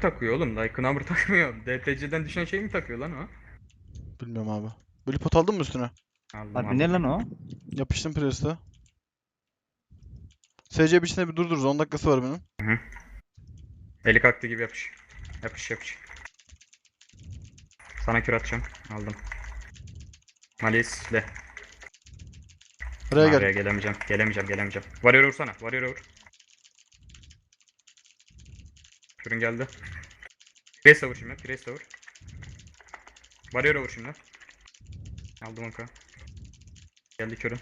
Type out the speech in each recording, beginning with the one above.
takıyor oğlum? Like number takmıyor. DTC'den düşen şey mi takıyor lan o? Bilmiyorum abi. Böyle pot aldın mı üstüne? Aldım, Harbi ne lan o? Yapıştım preste. SC biçine bir durdururuz. 10 dakikası var benim. Eli kalktı gibi yapış. Yapış yapış. Sana kür atacağım. Aldım. Malis de. Buraya gel. Oraya gelemeyeceğim. Gelemeyeceğim gelemeyeceğim. Warrior vursana. Warrior vur. Kürün geldi. Priest'e vur şimdi. Priest'e vur. Warrior'a vur şimdi. Aldım oka. Geldi kürün.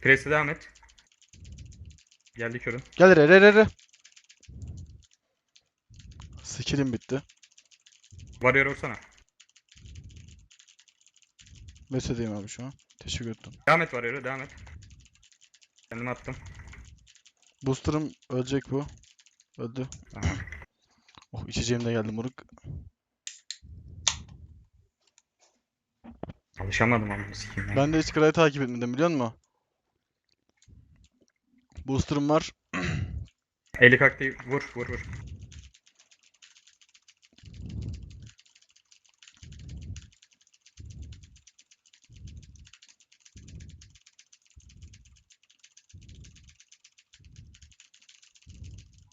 Priest'e devam et. Geldi kürün. Gel re re re re. Skill'im bitti. Warrior'a vursana. Mesedeyim abi şu an. Teşekkür ettim. Devam et Warrior'a devam et. Kendimi attım. Booster'ım ölecek bu. Öldü. Oh içeceğim de geldi moruk. Alışamadım ama sikeyim ya. Ben de hiç Kray'ı takip etmedim biliyor musun? Booster'ım var. Eli kalktı. Vur vur vur.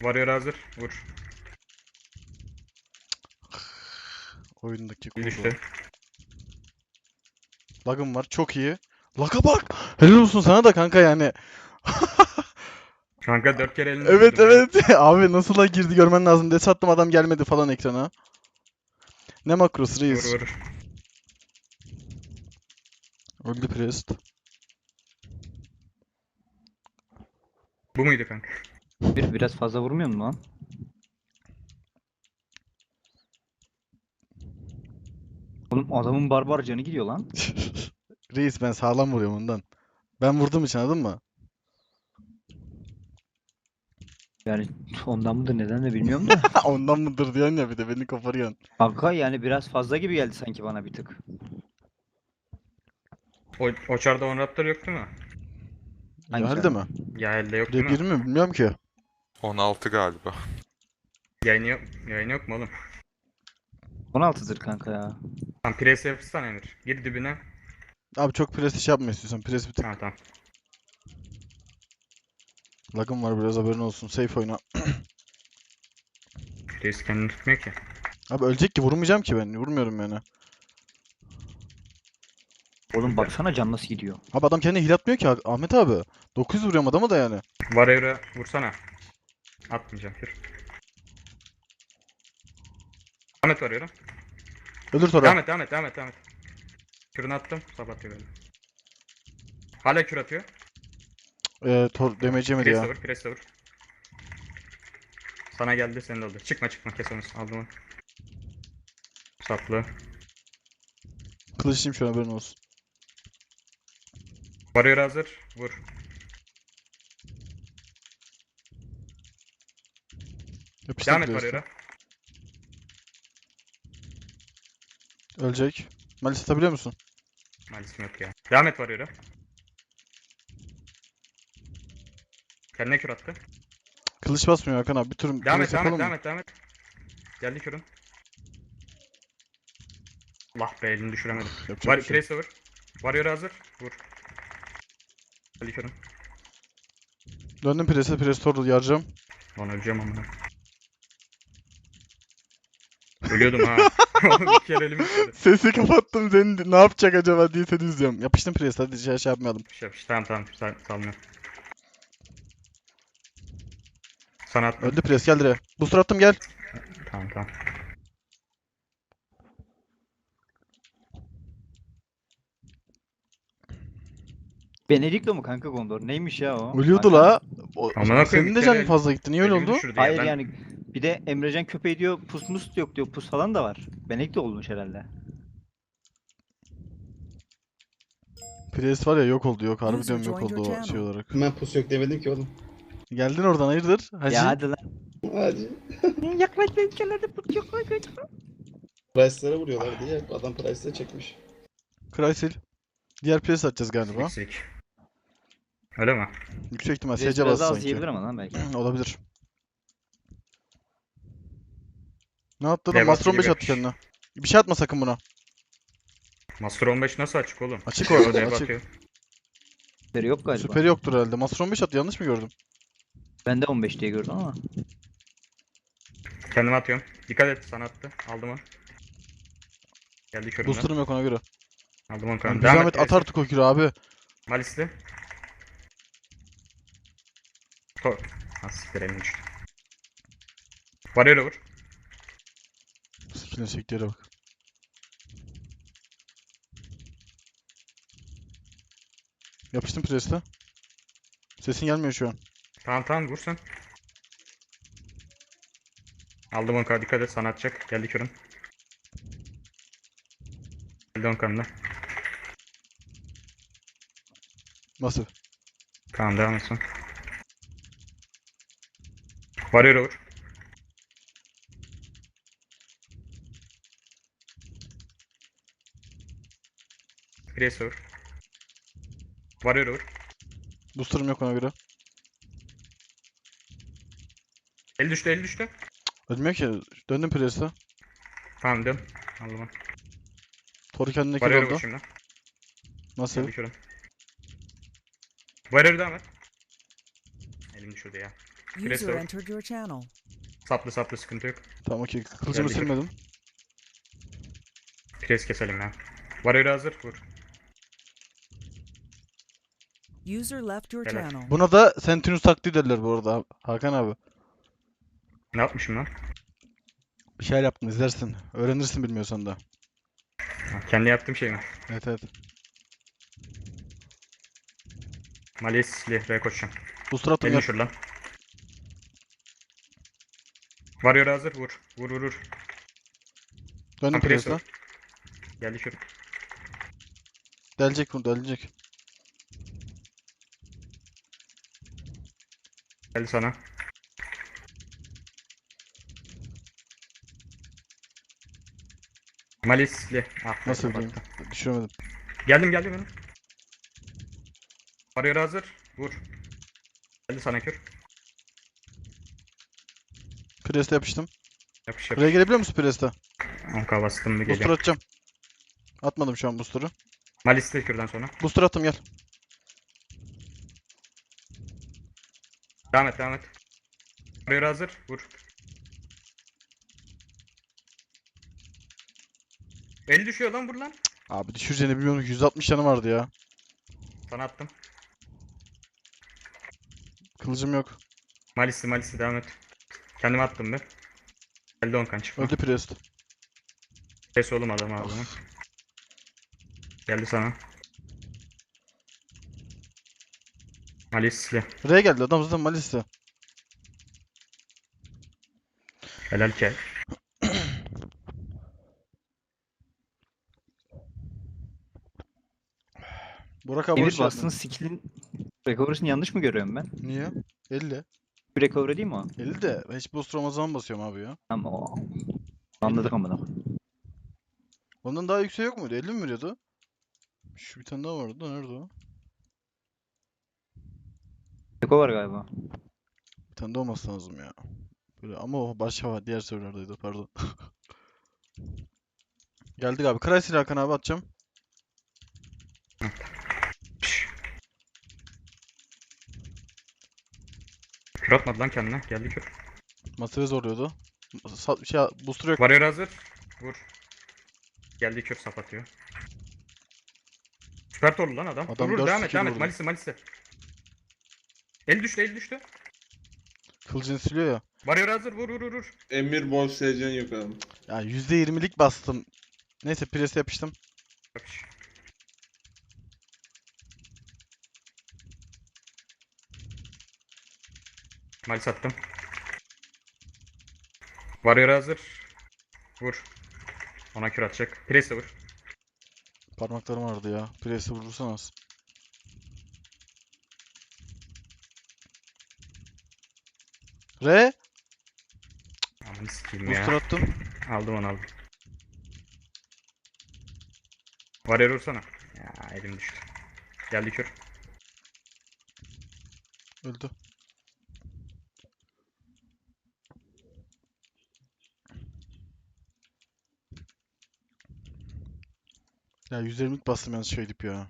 Warrior hazır. Vur. Oyundaki kurdu. düştü. Lag'ım var. Çok iyi. Lag'a bak. Helal olsun sana da kanka yani. Kanka dört kere elini Evet evet. Abi nasıl lag girdi görmen lazım. Des attım adam gelmedi falan ekrana. Ne makrosu reis. Vur vur. Öldü Priest. Bu muydu kanka? Bir biraz fazla vurmuyor mu lan? Oğlum adamın barbar canı gidiyor lan. Reis ben sağlam vuruyorum ondan. Ben vurduğum için anladın mı? Yani ondan mıdır neden de bilmiyorum da. Ondan mıdır diyorsun ya bir de beni koparıyorsun. Kanka yani biraz fazla gibi geldi sanki bana bir tık. O, o çarda on raptor yok değil mi? Hangi Geldi mi? Ya elde yok değil Rap mi? 20 mi? Bilmiyorum ki. 16 galiba. Yayını yok, yayını yok mu oğlum? 16'dır kanka ya. Tamam pres yapışsana Emir. Gir dibine. Abi çok pres iş yapma istiyorsan. Pres bir tık. Tamam tamam. Lag'ım var biraz haberin olsun. Safe oyna. Pres kendini tutmuyor ki. Abi ölecek ki vurmayacağım ki ben. Vurmuyorum yani. Oğlum baksana can nasıl gidiyor. Abi adam kendine heal atmıyor ki Ah- Ahmet abi. 900 vuruyorum adama da yani. Warrior'a vursana. Atmayacağım kür. Devam et Warrior'a. Ölür sonra. Devam et devam et devam et devam et. Kürünü attım. Sabatıyor böyle. Hala kür atıyor. Ee, tor yemedi Pres ya. de vur. Pres de vur. Sana geldi senin de oldu. Çıkma çıkma kesemez. Aldım onu. Saplı. Kılıçlıyım şu an haberin olsun. Warrior hazır. Vur. Yapıştır Devam et. Warrior'a. Ölecek. Malis atabiliyor musun? Maalesef yok ya. Devam et Warrior'a. Kendine kür attı. Kılıç basmıyor Hakan abi. Bir tur Devam et, devam et, yapalım devam mı? et, devam et. Geldi kürün. Allah be elini düşüremedim. Yapacak Var, bir şey yok. Vur. Warrior hazır. Vur. Geldi kürün. Döndüm press'e. Press torlu yaracağım. Lan öleceğim amına. Ölüyordum ha. Bir kere elim düşürdü. Sesi kapattım. Seni ne yapacak acaba diye seni izliyorum. Yapıştım press'e. Hadi şey, şey yapmayalım. Şey yapış. Tamam tamam. Sal salmıyorum. Sana attım. Öldü press. Gel dire. Booster attım gel. Tamam tamam. Benedikto mu kanka Gondor? Neymiş ya o? Ölüyordu Hakan? la. O, Amına koyayım, senin bir de kere canın fazla gitti. Niye öyle Elimi oldu? düşürdü ya. Hayır Ben- yani bir de Emrecan köpeği diyor pus mus yok diyor pus falan da var. Benedikto olmuş herhalde. Press var ya yok oldu yok. Harbi diyorum yok oldu o şey olarak. Ben pus yok demedim ki oğlum. Geldin oradan hayırdır? Hacı. Ya hadi lan. Hadi. Yaklaş ülkelerde pus yok. Price'lara vuruyorlar diye adam Price'la çekmiş. Crysil. Diğer press atacağız galiba. Siksik. Öyle mi? Yüksek ihtimal Biraz daha bastı az sanki. yiyebilir ama lan belki. Olabilir. Ne attı lan? Dev Master atı 15 gibi attı kendine. Bir şey atma sakın buna. Master 15 nasıl açık oğlum? Açık orada, dev açık. Süperi yok galiba. Süperi yoktur herhalde. Master 15 attı. Yanlış mı gördüm? Ben de 15 diye gördüm ama. Kendime atıyorum. Dikkat et sana attı. Aldım onu. Geldi körümden. Booster'ım yok ona göre. Aldım onu kanka. bir Devam zahmet et. at artık o kilo abi. Malisli. Tor. Ha siktir elim düştü. Varıyor'a vur. Yere bak. Yapıştım preste. Sesin gelmiyor şu an. Tamam tamam vur sen. Aldım onu kanka dikkat et sana atacak. Geldi körüm. Geldi on kanına. Nasıl? Tamam devam et sen. Varıyor'a vur. Priest'e vur. Varıyor'a vur. Booster'ım yok ona göre. El düştü el düştü. Ölmüyor ki. Döndüm preste. Tamam dön. Aldım onu. Toru kendine kill Varıyor'a oldu. vur şimdi. Nasıl? Geldi körüm. Varıyor'a devam et. Elim düşürdü ya. Press User over. entered your channel. Saplı saplı sıkıntı yok. Tamam okey. Kılıcımı Geldi silmedim. Pres keselim ya. Varıyor'a hazır vur. User left your Helal. channel. Buna da Sentinus taktiği derler bu arada Hakan abi. Ne yapmışım lan? Bir şeyler yaptın izlersin. Öğrenirsin bilmiyorsan da. Ha, kendi yaptığım şey mi? Evet evet. Malisli R koşacağım. Booster attım Elini gel. düşür lan. Varıyor'a hazır vur. Vur vur vur. Döndüm Ha, pres preste. var. Geldi kür. Delecek bunu delecek. Geldi sana. Malisli. Ah, Nasıl diyeyim? Düşüremedim. Geldim geldim benim. Varıyor'a hazır. Vur. Geldi sana kür. Preste yapıştım. Yapış Buraya yapış. gelebiliyor musun preste? 10k bastım mı Booster atacağım. Atmadım şu an booster'ı. Malisli kürden sonra. Booster attım gel. Devam et devam et. Varıyor'a hazır. Vur. El düşüyor lan vur lan. Abi düşüreceğini bilmiyorum. 160 canı vardı ya. Sana attım. Kılıcım yok. Malisli Malisli devam et. Kendime attım bir. Geldi Onkan çıkma. Öldü Priest. Kes oğlum adamı adamı. Geldi sana. Malisli. Buraya geldi adam zaten Malis'te. Helal ke. Burak abi Emir hoş bastığın geldin. skill'in recovery'sini yanlış mı görüyorum ben? Niye? 50. Bir recovery değil mi o? 50 de ben hiç booster olmaz zaman basıyorum abi ya. Tamam o. Anladık amına. Ondan daha yüksek yok muydu? 50 mi veriyordu? Şu bir tane daha vardı da nerede o? Eko var galiba. Bir tane daha olması lazım ya. Böyle ama o başka var. Diğer serverdaydı pardon. Geldik abi. Crysis Hakan abi atacağım. Kür atmadı lan kendine. Geldi kür. Masaya zorluyordu. Sa- şey booster yok. Varıyor hazır. Vur. Geldi kür sap atıyor. Süper torlu lan adam. Adam vur vur dört devam et skill devam et. vurdu. Malisli Malisli. El düştü el düştü. Kılıcını siliyor ya. Varıyor hazır vur vur vur, vur. Emir bol SC'n yok abi. Ya %20'lik bastım. Neyse prese yapıştım. Yapış. Malis attım. Varıyor hazır. Vur. Ona kür atacak. Presse vur. Parmaklarım vardı ya. Prese vurursan az. R. Ananı sikeyim ya. Booster attım. Aldım onu aldım. Var yer vursana. Ya elim düştü. Geldi kör. Öldü. Ya 120'lik bastım yalnız şey dip ya.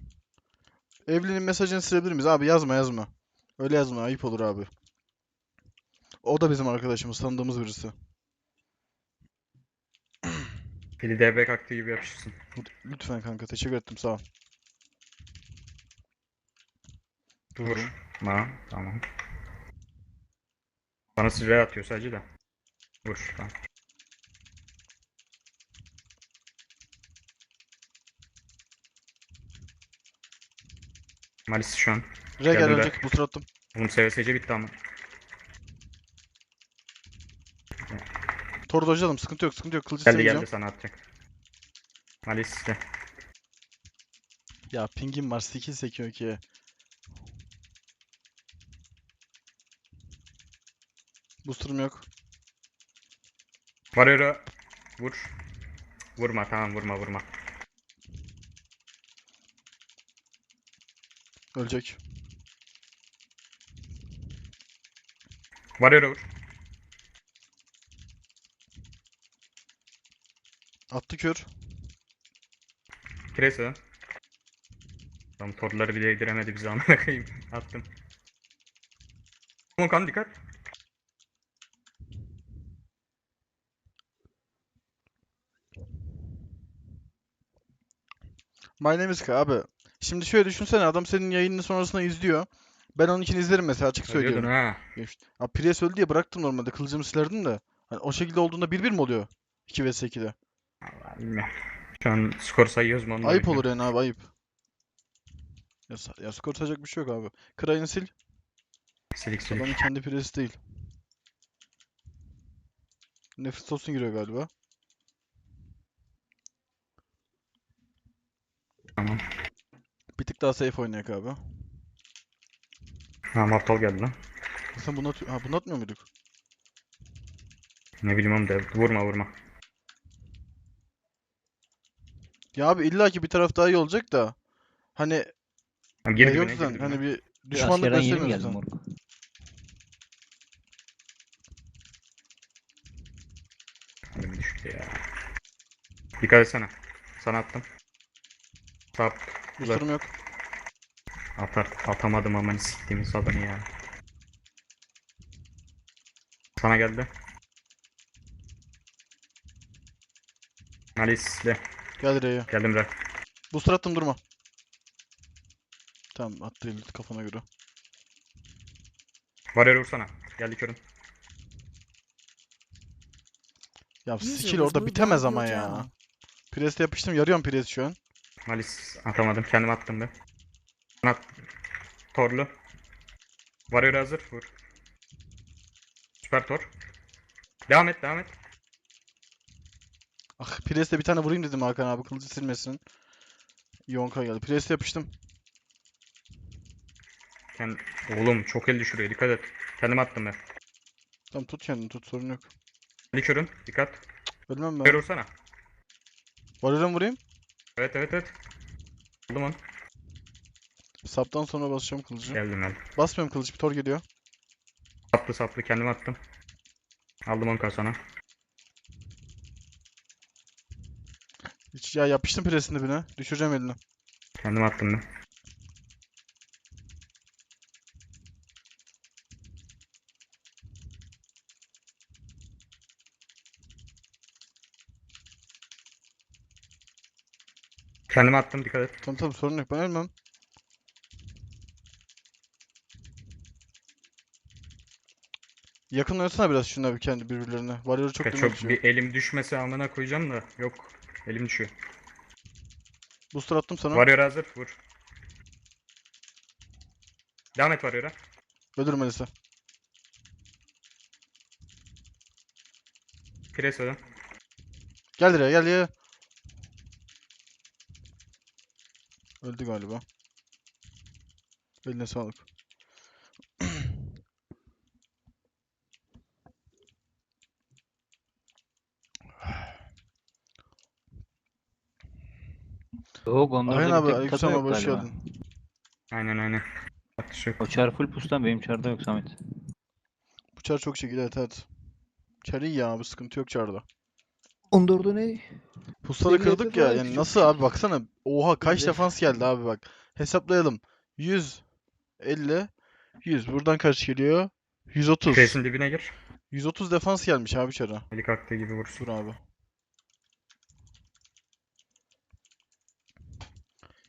Evliliğin mesajını silebilir miyiz? Abi yazma yazma. Öyle yazma ayıp olur abi. O da bizim arkadaşımız tanıdığımız birisi. Pili DB kalktığı gibi yapışırsın. Lütfen kanka teşekkür ettim sağ ol. Vur. Ma, tamam. Bana sıcağı atıyor sadece de. Vur. Tamam. Malis şu an. R gel Geldim be. ölecek. Bu attım. Bunun SVSC bitti ama. Toru dojladım. Sıkıntı yok sıkıntı yok. Kılıcı Geldi geldi sana atacak. Malis işte. Ya pingim var. Skill sekiyor ki. Booster'ım yok. Varıyor. Vur. Vurma tamam vurma vurma. Ölecek. Varıyor vur. Attı kör. Kirese. Tam torları bile yediremedi bize amına koyayım. Attım. Volkan dikkat. My name is K abi. Şimdi şöyle düşünsene adam senin yayınını sonrasında izliyor. Ben onunkini izlerim mesela açık Ölüyordun söylüyorum. ha. Geçti. Abi Prius öldü diye bıraktım normalde. Kılıcımı silerdim de. Hani o şekilde olduğunda 1-1 mi oluyor? 2 vs 2'de. Şu an skor sayıyoruz mu onu da Ayıp bilmiyorum. olur yani abi ayıp. Ya, sa- ya skor sayacak bir şey yok abi. Krayını sil. Silik silik. Adamın kendi Prius değil. Nefis olsun giriyor galiba. Tamam. Bir tık daha safe oynayak abi. Ha aptal geldi lan. Sen bunu atıyor. Ha bunu atmıyor muyduk? Ne bileyim oğlum da vurma vurma. Ya abi illaki bir taraf daha iyi olacak da. Hani Tamam, gir ya yok zaten dibine. hani bir düşmanlık askerden yeni mi göstermiyoruz geldin zaten. moruk? Elim düştü ya. Dikkat etsene. Sana attım. Tap. Uzak. sorun yok. Atar. Atamadım ama siktiğimiz adamı ya. Sana geldi. Alice de. Gel R'ye. Geldim de. Booster attım durma. Tamam attı elit kafana göre. Varıyor vursana. Geldi körün. Ya skill orada bitemez ama ya. Pres'te yapıştım. Yarıyorum pres şu an. Alice atamadım. Kendim attım be. At. Torlu. Varıyor hazır. Vur. Süper tor. Devam et devam et. Pres'te bir tane vurayım dedim Hakan abi. Kılıcı silmesin. Yonka geldi. Pres'te yapıştım. Kend... Oğlum çok el düşürüyor. Dikkat et. Kendim attım ben. Tamam tut kendini tut sorun yok. Geldi körün. Dikkat. Ölmem ben. Ver vursana. Varırım vurayım. Evet evet evet. Aldım onu. Saptan sonra basacağım kılıcı. Geldim geldim. Basmıyorum kılıç bir tor geliyor. Saplı saplı kendim attım. Aldım onu kasana. Ya yapıştım presinin dibine. Düşüreceğim elini. Kendim attım ben. Kendim attım dikkat et. Tamam tamam sorun yok ben ölmem. Yakın oynasana biraz şunlar bir kendi birbirlerine. Warrior çok Çok, çok bir elim düşmese amına koyacağım da yok. Elim düşüyor. Booster attım sana. Varıyor hazır vur. Devam et Warrior'a. Ölürüm Elisa. Pres ödüm. Gel buraya gel ya. Öldü galiba. Eline sağlık. Yok onlarda Aynen bir abi tek aleykümselam tadı abi yok hoş galiba. geldin. Aynen aynen. Atış yok. O çar full pustan benim çarda yok Samet. Bu çar çok şekilde evet evet. Çar iyi ya abi sıkıntı yok çarda. 14'ü ne? Devlette kırdık ya. Yani nasıl abi baksana. Oha kaç defans geldi abi bak. Hesaplayalım. 100 50 100. Buradan kaç geliyor? 130. Face'in dibine gir. 130 defans gelmiş abi. Eli kalktığı gibi vursun. Dur abi.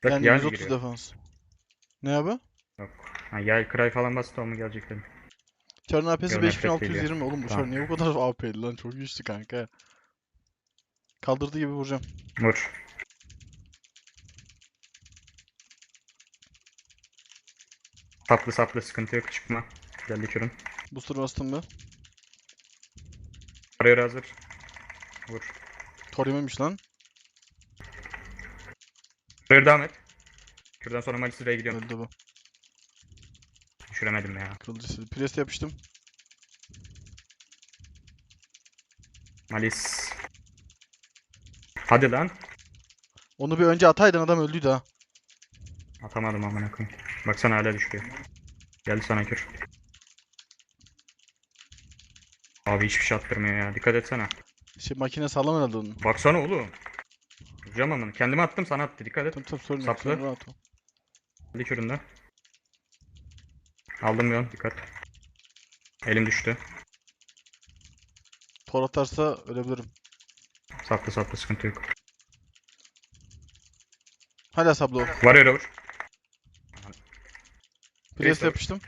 Bak Yani yay 130 giriyor. defans. Ne abi? Yok. Ha, yay cry falan bastı mu gelecek dedim. Çarın AP'si Gör nefret 5620 oğlum bu Tamam. çar niye bu kadar AP'li lan çok güçlü kanka. Kaldırdığı gibi vuracağım. Vur. Saplı saplı sıkıntı yok çıkma. Geldi kürün. Booster bastım mı? Arıyor hazır. Vur. Tor yememiş lan. Arıyor devam et. Kürden sonra Malis'e gidiyorum. Öldü bu. Düşüremedim ya. Kırılcısı. Priest'e yapıştım. Malis. Hadi lan. Onu bir önce ataydın adam öldüydü ha. Atamadım amına koyayım. Baksana hala düşüyor. Geldi sana kür. Abi hiçbir şey attırmıyor ya. Dikkat etsene. Şey makine sağlam herhalde onun. Baksana oğlum. Vuracağım amına. Kendime attım sana attı. Dikkat et. Tamam tamam sorun yok. Saplı. Sen rahat ol. Geldi küründe. Aldım yon. Dikkat. Elim düştü. Tor atarsa ölebilirim. Saplı saplı sıkıntı yok. Hala sablı o. Var öyle vur. Var. yapıştım.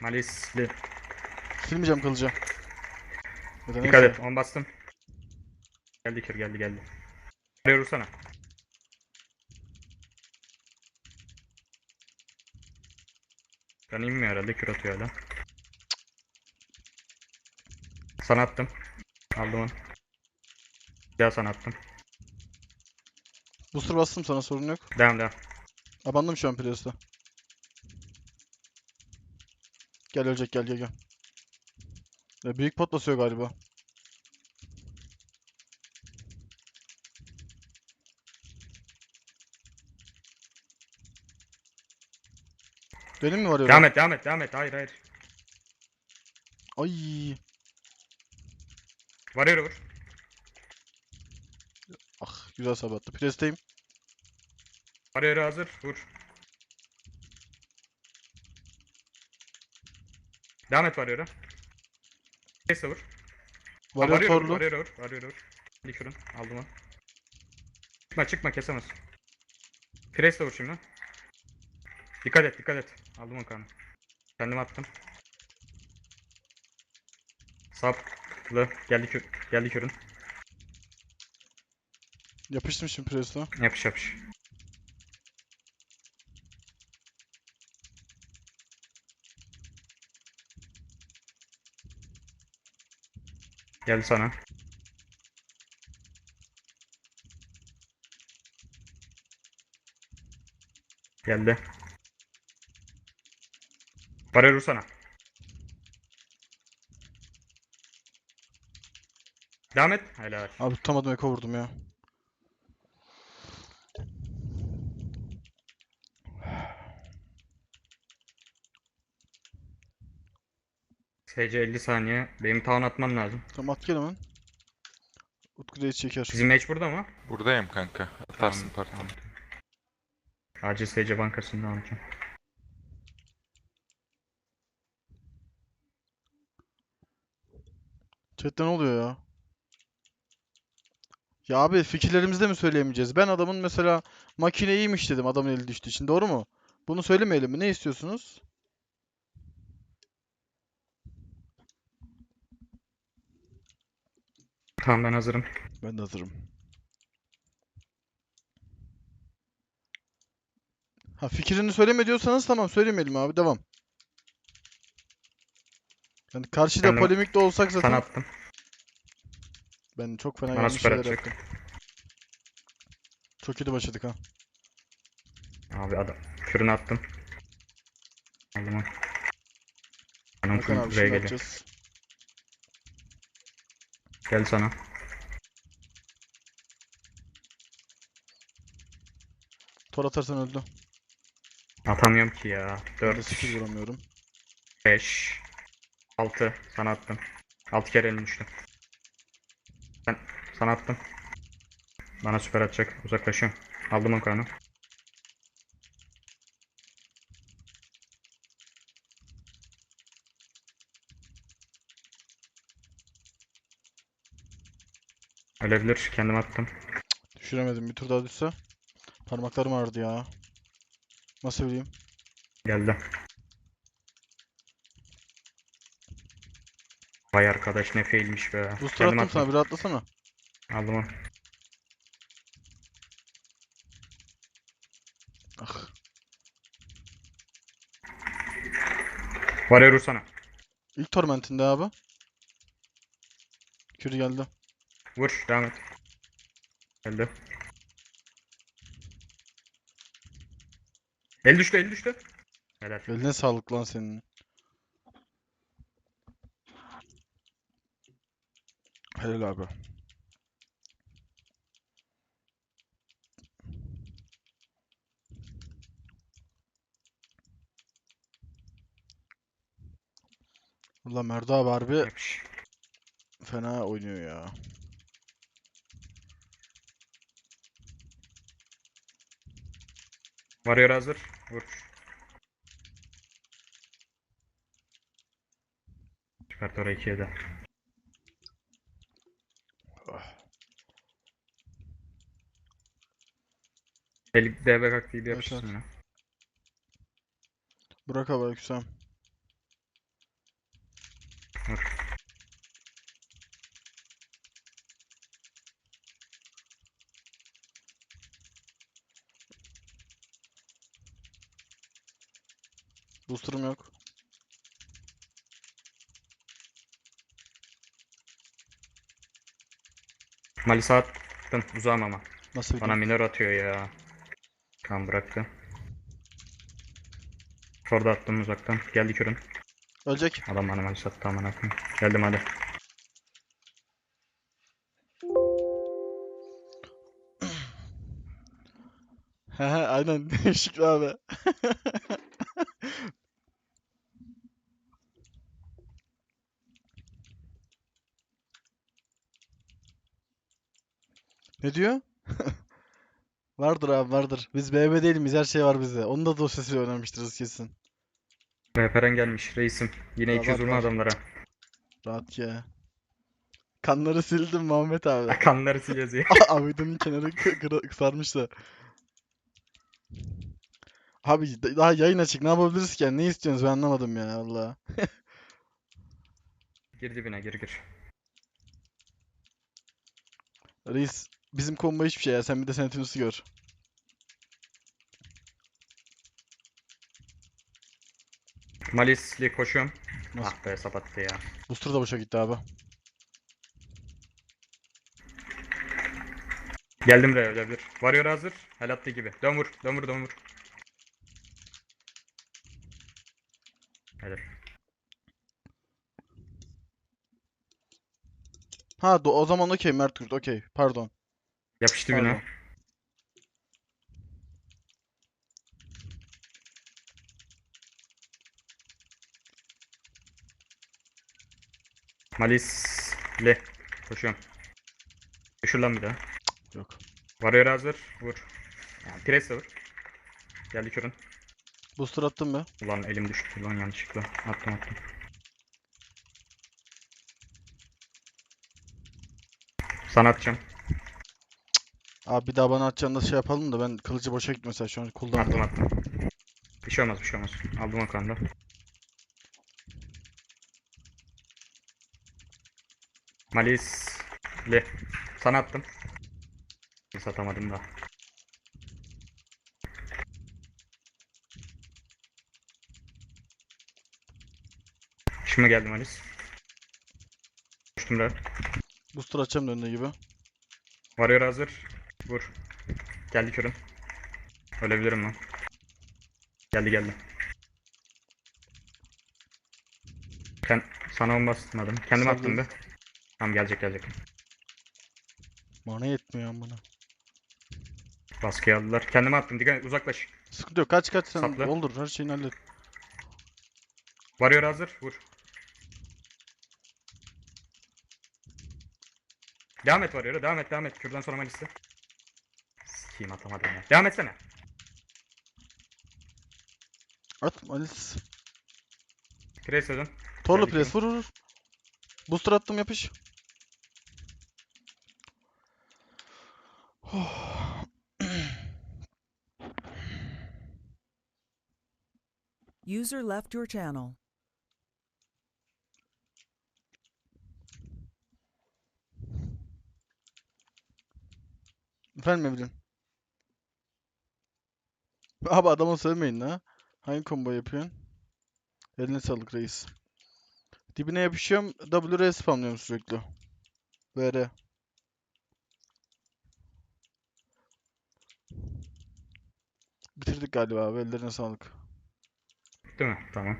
Malisli. Silmeyeceğim kılıcı. Ya da Dikkat neyse. et. On bastım. Geldi kür geldi geldi. Arıyor vursana. Ben inmiyor herhalde kür atıyor hala. Sana attım. Aldım onu. Ya sana attım. Booster bastım sana sorun yok. Devam devam. Abandım şu an Priest'e. Gel ölecek gel gel gel. Ya büyük pot basıyor galiba. Benim mi var ya? Devam et devam et devam et. Hayır hayır. Ay. Varıyor vur. Ah güzel sabattı. Priest'teyim. Varıyor hazır. Vur. Devam et varıyor. Neyse vur. Varıyor torlu. Varıyor vur. Varıyor vur. Şurun. Aldım onu. Çıkma çıkma kesemez. Pres de vur şimdi. Dikkat et dikkat et. Aldım onu kanı. Kendim attım. Saplı. Geldi kür. Geldi kürün. Yapıştım şimdi Priest'e. Yapış yapış. Geldi sana. Geldi. Para sana. Devam et. Helal. Abi tutamadım eko vurdum ya. SC 50 saniye. Benim town atmam lazım. Tamam at gel hemen. Utku Reis çeker. Bizim match burada mı? Buradayım kanka. Atarsın Tamam, partini. Acil SC bankasında alacağım. Chat'te ne oluyor ya? Ya abi fikirlerimizi de mi söyleyemeyeceğiz? Ben adamın mesela makine iyiymiş dedim adamın eli düştüğü için. Doğru mu? Bunu söylemeyelim mi? Ne istiyorsunuz? Tamam ben hazırım. Ben de hazırım. Ha fikrini söyleme diyorsanız tamam söylemeyelim abi devam. Yani karşıda Ben polemik de olsak zaten Sana attım. ben çok fena Bana süper şeyler yaptım. Çok kötü başladık ha. Abi adam. Kürünü attım. Aldım onu. Anam Hakan abi şimdi geliyor. atacağız. Gel sana. Tor atarsan öldü. Atamıyorum ki ya. Ben de 4, skill vuramıyorum. 5, 6 sana attım. 6 kere elini düştü. Ben sana attım. Bana süper atacak. Uzaklaşıyorum. Aldım o kanı. Ölebilir. Kendim attım. Düşüremedim. Bir tur daha düşse. Parmaklarım ağrıdı ya. Nasıl bileyim? Geldi. Vay arkadaş ne failmiş be. Booster Kendim attım sana. Bir atlasana. Aldım onu. Ah. Varıyor vursana. İlk tormentinde abi. Kürü geldi. Vur devam et. Geldi. El düştü el düştü. Helal. Eline sağlık lan senin. Helal abi. Ulan Merdo abi harbi Yapış. fena oynuyor ya. Varıyor hazır. Vur. Çıkart orayı ikiye de. El DB kalktı gibi Evet, yapıştın ya. Burak abi aleykümselam. Booster'ım yok. Malisa attım. Uzağım ama. Nasıl Bana minör atıyor ya. Kan bıraktı. Orada attım uzaktan. Geldi körün. Ölecek. Adam bana malisa attı aman akım. Geldim hadi. He he aynen Şükrü abi. Ne diyor? Vardır abi vardır. Biz BB değiliz her şey var bizde. Onun da dosyası öğrenmiştiriz kesin. Rehberen gelmiş reisim. Yine Ya 200 bak, vurma adamlara. Rahat ya. Kanları sildim Muhammed abi. Kanları siliyoruz ya. Avidanın kenarı kısarmış da. Abi da- daha yayın açık ne yapabiliriz ki yani? Ne istiyorsunuz ben anlamadım ya Allah. Gir dibine gir gir. Reis bizim combo hiçbir şey ya sen bir de Sentimus'u gör. Malisli koşuyorum. Nasıl? Ah be sapattı ya. Booster da boşa gitti abi. Geldim re ölebilir. Varıyor hazır. Hel attığı gibi. Dön vur. Dön vur dön vur. Helal. Ha do- o zaman okey Mert Kurt okey pardon. Yapış dibine. Pardon. Malisli. Koşuyorum. Düşür lan bir daha. Yok. Varıyor hazır. Vur. Yani de vur. Geldi körün. Booster attım be. Ulan elim düştü lan yanlışlıkla. Attım attım. Sana atacağım. Abi bir daha bana atacağını da şey yapalım da ben kılıcı boşa gitti mesela şu an Attım cooldown'da. attım. Bir şey olmaz bir şey olmaz. Aldım o kanda. Malisli. Sana attım. Satamadım da. Şimdi geldi Malis. Düştüm de. Booster açacağım döndüğü gibi. Varıyor hazır. Vur. Geldi körüm. Ölebilirim lan. Geldi geldi. Sen, sana bomba atmadım. Kendim Sabır. attım be. Tamam gelecek gelecek. Mana yetmiyor amına. Baskı aldılar. Kendime attım. Dikkat et, uzaklaş. Sıkıntı yok. Kaç kaç sen. Saplı. Doldur. Her şeyini hallet. Varıyor hazır. Vur. Devam et varıyor. Devam et. Devam et. Kürdan sonra malisi. Sikiyim atamadım ya. Devam etsene. At Malis. Press dön. Torlu Geldik pres vur vur. Booster attım yapış. User left your channel. Efendim Evelyn. Abi adamı sövmeyin la. Hangi combo yapıyorsun? Eline sağlık reis. Dibine yapışıyorum. WR spamlıyorum sürekli. VR. Bitirdik galiba abi. Ellerine sağlık. Değil mi? Tamam.